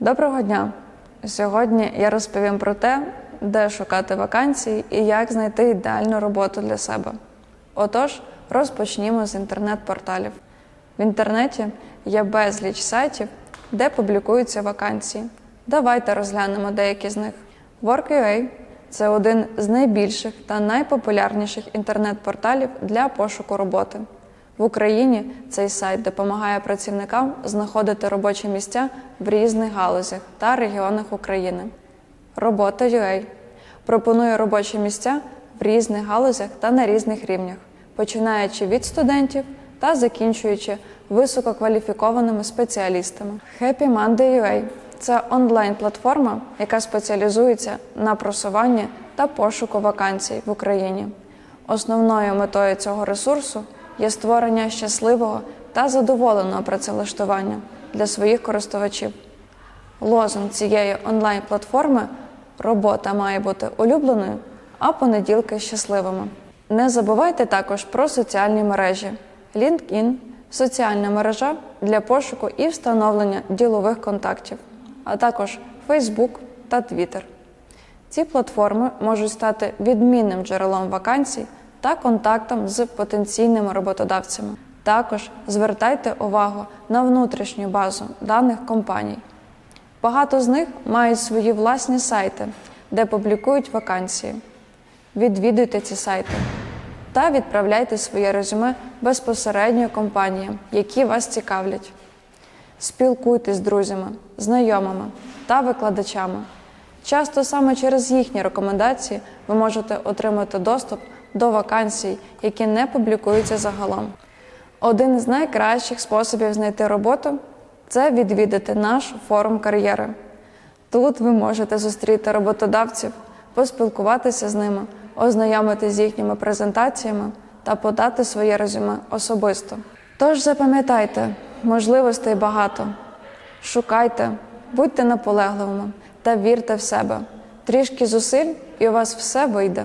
Доброго дня! Сьогодні я розповім про те, де шукати вакансії і як знайти ідеальну роботу для себе. Отож, розпочнімо з інтернет-порталів. В інтернеті є безліч сайтів, де публікуються вакансії. Давайте розглянемо деякі з них. Work.ua – це один з найбільших та найпопулярніших інтернет-порталів для пошуку роботи. В Україні цей сайт допомагає працівникам знаходити робочі місця в різних галузях та регіонах України. Робота.ua пропонує робочі місця в різних галузях та на різних рівнях, починаючи від студентів та закінчуючи висококваліфікованими спеціалістами. Happy Monday.ua – це онлайн-платформа, яка спеціалізується на просуванні та пошуку вакансій в Україні. Основною метою цього ресурсу є створення щасливого та задоволеного працевлаштування для своїх користувачів. Лозунг цієї онлайн-платформи робота має бути улюбленою, а понеділки щасливими. Не забувайте також про соціальні мережі LinkedIn – соціальна мережа для пошуку і встановлення ділових контактів, а також Facebook та Twitter. Ці платформи можуть стати відмінним джерелом вакансій та контактом з потенційними роботодавцями. Також звертайте увагу на внутрішню базу даних компаній. Багато з них мають свої власні сайти, де публікують вакансії. Відвідуйте ці сайти та відправляйте своє резюме безпосередньо компаніям, які вас цікавлять. Спілкуйтесь з друзями, знайомими та викладачами. Часто саме через їхні рекомендації ви можете отримати доступ до вакансій, які не публікуються загалом. Один з найкращих способів знайти роботу це відвідати наш форум кар'єри. Тут ви можете зустріти роботодавців, поспілкуватися з ними, ознайомитися з їхніми презентаціями та подати своє резюме особисто. Тож запам'ятайте, можливостей багато. Шукайте, будьте наполегливими та вірте в себе. Трішки зусиль, і у вас все вийде.